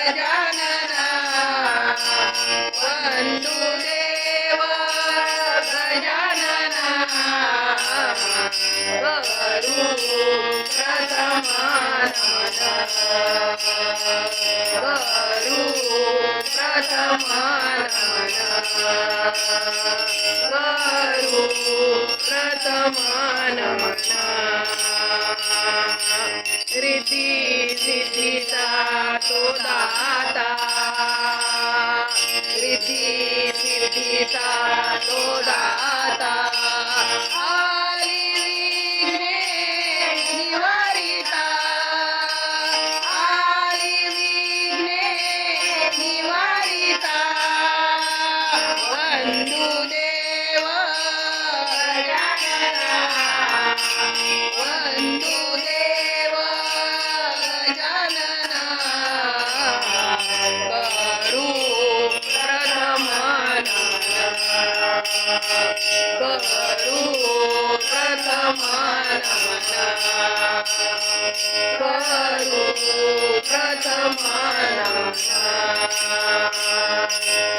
गजानना वंदुदेव गजानना करू प्रथमान करू प्रथमान करू दाता। रिती सिद्धीचा तो दाता। आली विघ्ने निवारिता आली विघ्ने निवारिता वंदुदेव गजानना करू प्रथम करू प्रथम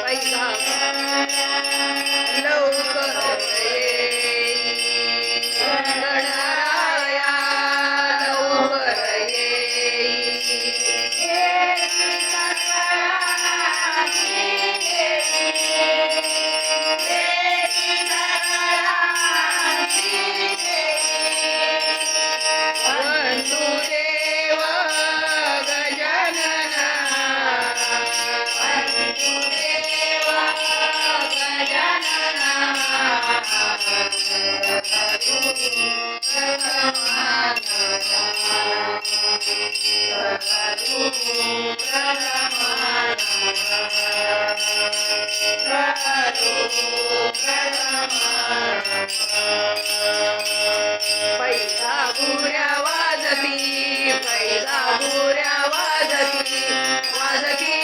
पैसा पैसा बुऱ्या वाजती पैसा बुऱ्या वाजती वाजती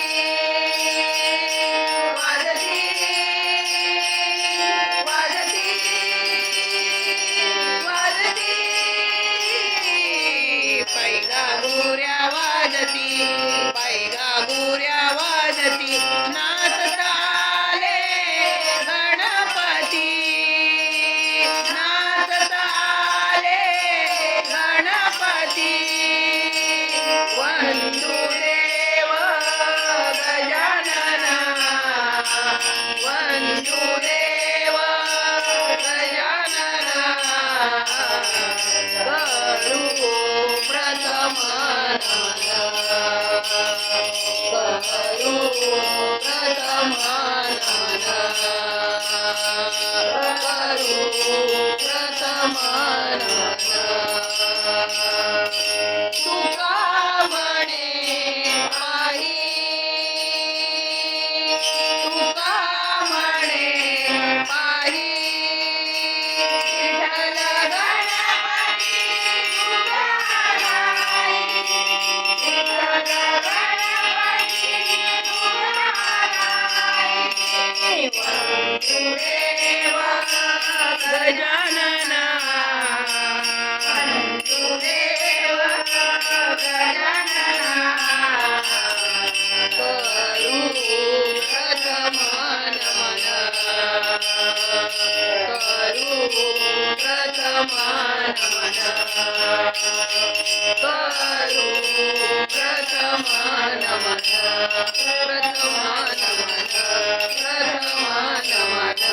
वाजती वाजती वाजती. पैगा बुऱ्या वाजती पैगा बुऱ्या वाजती नाच करू